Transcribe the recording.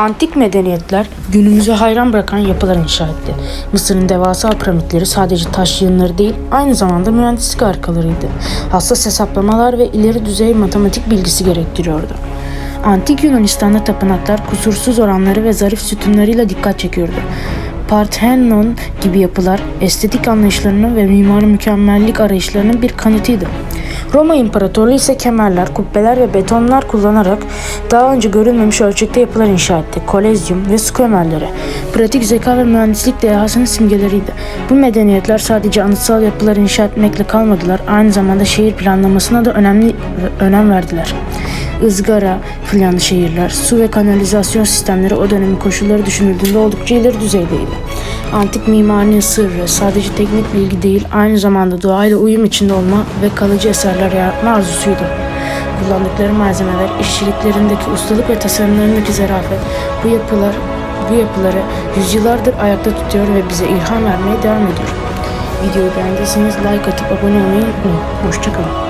Antik medeniyetler günümüze hayran bırakan yapılar inşa etti. Mısır'ın devasa piramitleri sadece taş yığınları değil, aynı zamanda mühendislik harikalarıydı. Hassas hesaplamalar ve ileri düzey matematik bilgisi gerektiriyordu. Antik Yunanistan'da tapınaklar kusursuz oranları ve zarif sütunlarıyla dikkat çekiyordu. Parthenon gibi yapılar estetik anlayışlarının ve mimari mükemmellik arayışlarının bir kanıtıydı. Roma İmparatorluğu ise kemerler, kubbeler ve betonlar kullanarak daha önce görülmemiş ölçekte yapılar inşa etti. Kolezyum ve su kemerleri. Pratik zeka ve mühendislik dehasının simgeleriydi. Bu medeniyetler sadece anıtsal yapılar inşa etmekle kalmadılar, aynı zamanda şehir planlamasına da önemli önem verdiler. Izgara planlı şehirler, su ve kanalizasyon sistemleri o dönemin koşulları düşünüldüğünde oldukça ileri düzeydeydi. Antik mimarinin sırrı sadece teknik bilgi değil, aynı zamanda doğayla uyum içinde olma ve kalıcı eserler yaratma arzusuydu. Kullandıkları malzemeler, işçiliklerindeki ustalık ve tasarımlarındaki zarafet, bu yapılar bu yapıları yüzyıllardır ayakta tutuyor ve bize ilham vermeye devam ediyor. Videoyu beğendiyseniz like atıp abone olmayı unutmayın. Hoşçakalın.